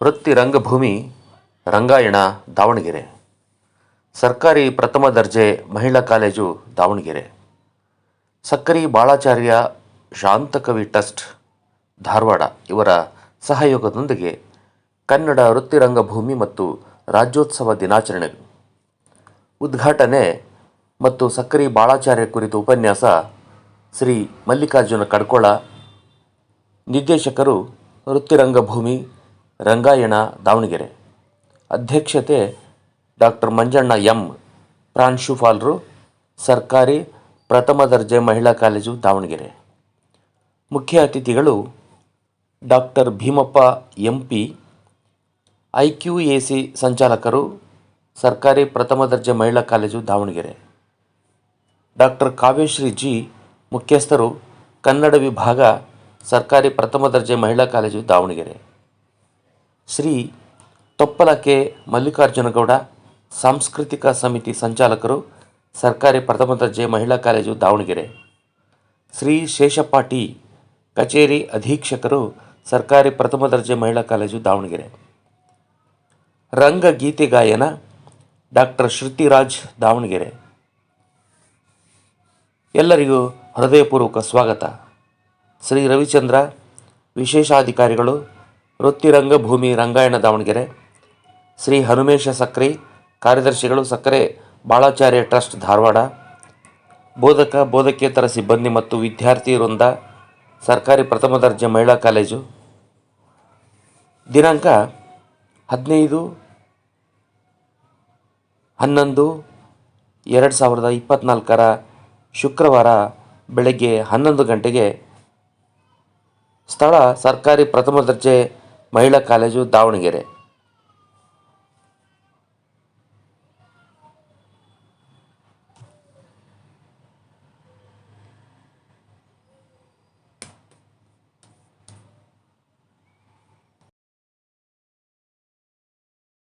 ವೃತ್ತಿ ರಂಗಭೂಮಿ, ರಂಗಾಯಣ, ದಾವಣಗೆರೆ. ಸರ್ಕಾರಿ ಪ್ರಥಮ ದರ್ಜೆ ಮಹಿಳಾ ಕಾಲೇಜು, ದಾವಣಗೆರೆ. ಸಕ್ಕರಿ ಬಾಳಾಚಾರ್ಯ ಶಾಂತಕವಿ ಟ್ರಸ್ಟ್, ಧಾರವಾಡ. ಇವರ ಸಹಯೋಗದೊಂದಿಗೆ ಕನ್ನಡ ವೃತ್ತಿ ರಂಗಭೂಮಿ ಮತ್ತು ರಾಜ್ಯೋತ್ಸವ ದಿನಾಚರಣೆ. ಉದ್ಘಾಟನೆ ಮತ್ತು ಸಕ್ಕರಿ ಬಾಳಾಚಾರ್ಯ ಕುರಿತು ಉಪನ್ಯಾಸ ಶ್ರೀ ಮಲ್ಲಿಕಾರ್ಜುನ ಕಡ್ಕೊಳ. ನಿರ್ದೇಶಕರು ವೃತ್ತಿರಂಗಭೂಮಿ ರಂಗಾಯಣ, ದಾವಣಗೆರೆ. ಅಧ್ಯಕ್ಷತೆ ಡಾಕ್ಟರ್ ಮಂಜಣ್ಣ ಎಂ. ಪ್ರಾಂಶುಪಾಲರು, ಸರ್ಕಾರಿ ಪ್ರಥಮ ದರ್ಜೆ ಮಹಿಳಾ ಕಾಲೇಜು, ದಾವಣಗೆರೆ. ಮುಖ್ಯ ಅತಿಥಿಗಳು doctor Bheemappa M P I Q A C ಸಂಚಾಲಕರು, ಸರ್ಕಾರಿ ಪ್ರಥಮ ದರ್ಜೆ ಮಹಿಳಾ college, Davanagere. Doctor Kavyashree G. ಮುಖ್ಯಸ್ಥರು, ಕನ್ನಡ ವಿಭಾಗ, ಸರ್ಕಾರಿ ಪ್ರಥಮ ದರ್ಜೆ ಮಹಿಳಾ ಕಾಲೇಜು, ದಾವಣಗೆರೆ. ಶ್ರೀ ತೊಪ್ಪಲ ಕೆ ಮಲ್ಲಿಕಾರ್ಜುನಗೌಡ, ಸಾಂಸ್ಕೃತಿಕ ಸಮಿತಿ ಸಂಚಾಲಕರು, ಸರ್ಕಾರಿ ಪ್ರಥಮ ದರ್ಜೆ ಮಹಿಳಾ ಕಾಲೇಜು ದಾವಣಗೆರೆ. ಶ್ರೀ ಶೇಷಪಾಟಿ ಕಚೇರಿ ಅಧೀಕ್ಷಕರು, ಸರ್ಕಾರಿ ಪ್ರಥಮ ದರ್ಜೆ ಮಹಿಳಾ ಕಾಲೇಜು ದಾವಣಗೆರೆ. ರಂಗ ಗೀತೆ ಗಾಯನ ಡಾಕ್ಟರ್ ಶ್ರುತಿರಾಜ್ ದಾವಣಗೆರೆ. ಎಲ್ಲರಿಗೂ ಹೃದಯಪೂರ್ವಕ ಸ್ವಾಗತ. ಶ್ರೀ ರವಿಚಂದ್ರ ವಿಶೇಷಾಧಿಕಾರಿಗಳು ವೃತ್ತಿರಂಗಭೂಮಿ ರಂಗಾಯಣ ದಾವಣಗೆರೆ, ಶ್ರೀ ಹನುಮೇಶ ಸಕ್ರಿ ಕಾರ್ಯದರ್ಶಿಗಳು ಸಕ್ಕರೆ ಬಾಳಾಚಾರ್ಯ ಟ್ರಸ್ಟ್ ಧಾರವಾಡ, ಬೋಧಕ ಬೋಧಕೇತರ ಸಿಬ್ಬಂದಿ ಮತ್ತು ವಿದ್ಯಾರ್ಥಿ ವೃಂದ ಸರ್ಕಾರಿ ಪ್ರಥಮ ದರ್ಜೆ ಮಹಿಳಾ ಕಾಲೇಜು. ದಿನಾಂಕ ಹದಿನೈದು ಹನ್ನೊಂದು ಎರಡು ಸಾವಿರದ ಇಪ್ಪತ್ತ್ನಾಲ್ಕರ ಶುಕ್ರವಾರ ಬೆಳಗ್ಗೆ ಹನ್ನೊಂದು ಗಂಟೆಗೆ ಸ್ಥಳ ಸರ್ಕಾರಿ ಪ್ರಥಮ ದರ್ಜೆ ಮಹಿಳಾ ಕಾಲೇಜು ದಾವಣಗೆರೆ.